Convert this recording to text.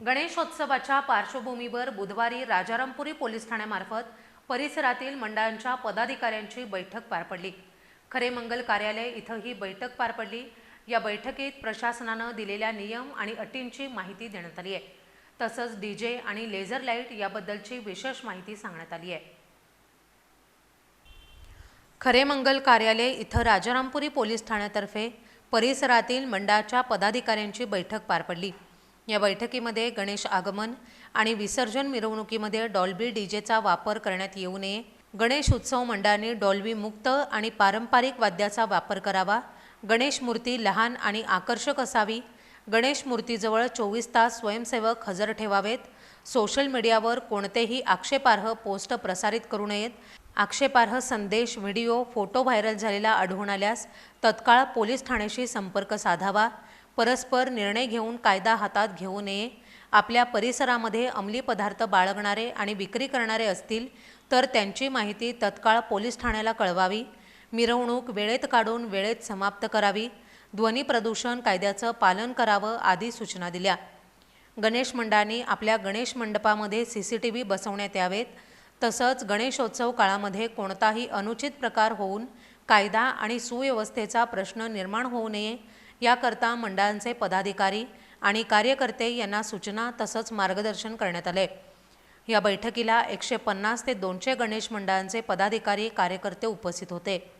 गणेशोत्सवाच्या पार्श्वभूमीवर बुधवारी राजारामपुरी पोलीस ठाण्यामार्फत परिसरातील मंडळांच्या पदाधिकाऱ्यांची बैठक पार पडली. खरे मंगल कार्यालय इथं ही बैठक पार पडली. या बैठकीत प्रशासनानं दिलेल्या नियम आणि अटींची माहिती देण्यात आली आहे. तसंच डीजे आणि लेझर लाइट याबद्दलची विशेष माहिती सांगण्यात आली आहे. खरे मंगल कार्यालय इथं राजारामपुरी पोलीस ठाण्यातर्फे परिसरातील मंडळाच्या पदाधिकाऱ्यांची बैठक पार पडली. या बैठकीमध्ये गणेश आगमन आणि विसर्जन मिरवणुकीमध्ये डॉल्बी डीजेचा वापर करण्यात येऊ नये. गणेश उत्सव मंडळाने डॉल्बी मुक्त आणि पारंपरिक वाद्याचा वापर करावा. गणेश मूर्ती लहान आणि आकर्षक असावी. गणेश मूर्तीजवळ चोवीस तास स्वयंसेवक हजर ठेवावेत. सोशल मीडियावर कोणतेही आक्षेपार्ह पोस्ट प्रसारित करू नयेत. आक्षेपार्ह संदेश व्हिडिओ फोटो व्हायरल झालेला आढळून आल्यास तत्काळ पोलीस ठाण्याशी संपर्क साधावा. परस्पर निर्णय घेऊन कायदा हातात घेऊ नये. आपल्या परिसरामध्ये अंमली पदार्थ बाळगणारे आणि विक्री करणारे असतील तर त्यांची माहिती तत्काळ पोलीस ठाण्याला कळवावी. मिरवणूक वेळेत काढून वेळेत समाप्त करावी. ध्वनी प्रदूषण कायद्याचं पालन करावं आदी सूचना दिल्या. गणेश मंडळाने आपल्या गणेश मंडपामध्ये सी सी टी व्ही बसवण्यात यावेत. तसंच गणेशोत्सव काळामध्ये कोणताही अनुचित प्रकार होऊन कायदा आणि सुव्यवस्थेचा प्रश्न निर्माण होऊ नये. याकरता मंडळांचे पदाधिकारी आणि कार्यकर्ते यांना सूचना तसंच मार्गदर्शन करण्यात आले. या बैठकीला एकशे पन्नास ते दोनशे गणेश मंडळांचे पदाधिकारी कार्यकर्ते उपस्थित होते.